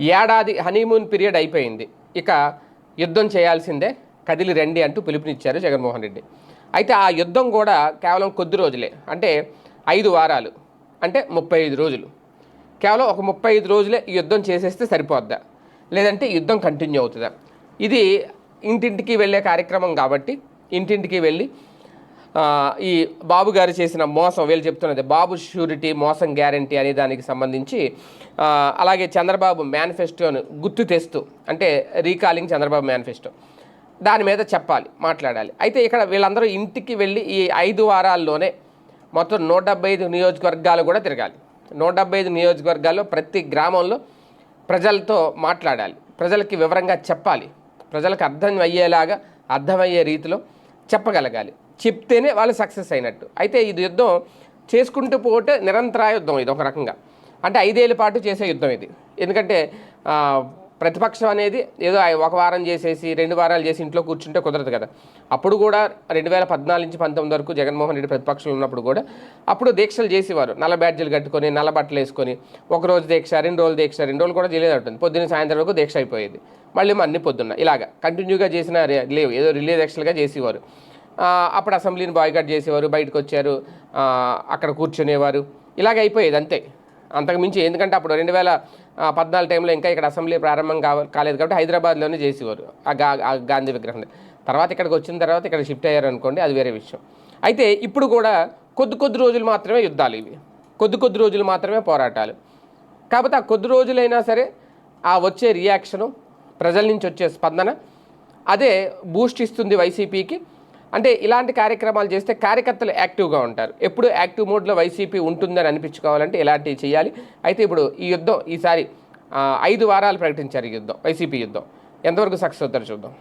ఏడాది honeymoon period అయిపోయింది. ఇక యుద్ధం చేయాల్సిందే కదిలి రండి అంటూ పిలుపునిచ్చారు జగన్మోహన్ రెడ్డి. అయితే ఆ యుద్ధం కూడా కేవలం కొద్ది రోజులే అంటే ఐదు వారాలు అంటే ముప్పై ఐదు రోజులు. కేవలం ఒక ముప్పై ఐదు రోజులే యుద్ధం చేసేస్తే సరిపోద్దా? లేదంటే యుద్ధం కంటిన్యూ అవుతుందా? ఇది ఇంటింటికి వెళ్ళే కార్యక్రమం కాబట్టి ఇంటింటికి వెళ్ళి ఈ బాబు గారు చేసిన మోసం వీళ్ళు చెప్తున్నది బాబు షూరిటీ మోసం గ్యారంటీ అనే దానికి సంబంధించి అలాగే చంద్రబాబు మేనిఫెస్టోను గుర్తు తెస్తూ అంటే రీకాలింగ్ చంద్రబాబు మేనిఫెస్టో. దాని మీద చెప్పాలి మాట్లాడాలి. అయితే ఇక్కడ వీళ్ళందరూ ఇంటికి వెళ్ళి ఈ ఐదు వారాల్లోనే మొత్తం నూట డెబ్బై ఐదు నియోజకవర్గాలు కూడా తిరగాలి. నూట డెబ్బై ఐదు నియోజకవర్గాల్లో ప్రతి గ్రామంలో ప్రజలతో మాట్లాడాలి. ప్రజలకి వివరంగా చెప్పాలి. ప్రజలకు అర్థం అయ్యేలాగా అర్థమయ్యే రీతిలో చెప్పగలగాలి. చెప్తేనే వాళ్ళు సక్సెస్ అయినట్టు. అయితే ఇది యుద్ధం చేసుకుంటూ పోతే నిరంతరాయ యుద్ధం ఇది ఒక రకంగా. అంటే ఐదేళ్ళ పాటు చేసే యుద్ధం ఇది. ఎందుకంటే ప్రతిపక్షం అనేది ఏదో ఒక వారం చేసేసి రెండు వారాలు చేసి ఇంట్లో కూర్చుంటే కుదరదు కదా. అప్పుడు కూడా రెండు వేల పద్నాలుగు నుంచి పంతొమ్మిది వరకు జగన్మోహన్ రెడ్డి ప్రతిపక్షంలో ఉన్నప్పుడు కూడా అప్పుడు దీక్షలు చేసేవారు. నల్ల బ్యాడ్జీలు కట్టుకొని నల్ల బట్టలు వేసుకొని ఒక రోజు దీక్ష రెండు రోజులు దీక్ష రెండు రోజులు కూడా చేయలేదు ఉంటుంది పొద్దున్న సాయంత్రం వరకు దీక్ష అయిపోయేది. మళ్ళీ అన్ని పొద్దున్న. ఇలాగ. కంటిన్యూగా చేసిన లేవు. ఏదో రిలే దీక్షలుగా చేసేవారు. అప్పుడు అసెంబ్లీని బాయ్కాట్ చేసేవారు బయటకు వచ్చారు అక్కడ కూర్చునేవారు. ఇలాగ అయిపోయేది అంతే. అంతకు మించి ఎందుకంటే అప్పుడు రెండు వేల పద్నాలుగు టైంలో ఇంకా ఇక్కడ అసెంబ్లీ ప్రారంభం కావ కాలేదు కాబట్టి హైదరాబాద్లోనే చేసేవారు ఆ గా గాంధీ విగ్రహం. తర్వాత ఇక్కడికి వచ్చిన తర్వాత ఇక్కడ షిఫ్ట్ అయ్యారు అనుకోండి అది వేరే విషయం. అయితే ఇప్పుడు కూడా కొద్ది కొద్ది రోజులు మాత్రమే యుద్ధాలు ఇవి. కొద్ది కొద్ది రోజులు మాత్రమే పోరాటాలు. కాకపోతే ఆ కొద్ది రోజులైనా సరే ఆ వచ్చే రియాక్షను ప్రజల నుంచి వచ్చే స్పందన అదే బూస్ట్ ఇస్తుంది వైసీపీకి. అంటే ఇలాంటి కార్యక్రమాలు చేస్తే కార్యకర్తలు యాక్టివ్గా ఉంటారు. ఎప్పుడు యాక్టివ్ మోడ్లో వైసీపీ ఉంటుందని అనిపించుకోవాలంటే ఇలాంటివి చేయాలి. అయితే ఇప్పుడు ఈ యుద్ధం ఈసారి ఐదు వారాలు ప్రకటించారు యుద్ధం వైసీపీ యుద్ధం. ఎంతవరకు సక్సెస్ అవుతారు చూద్దాం.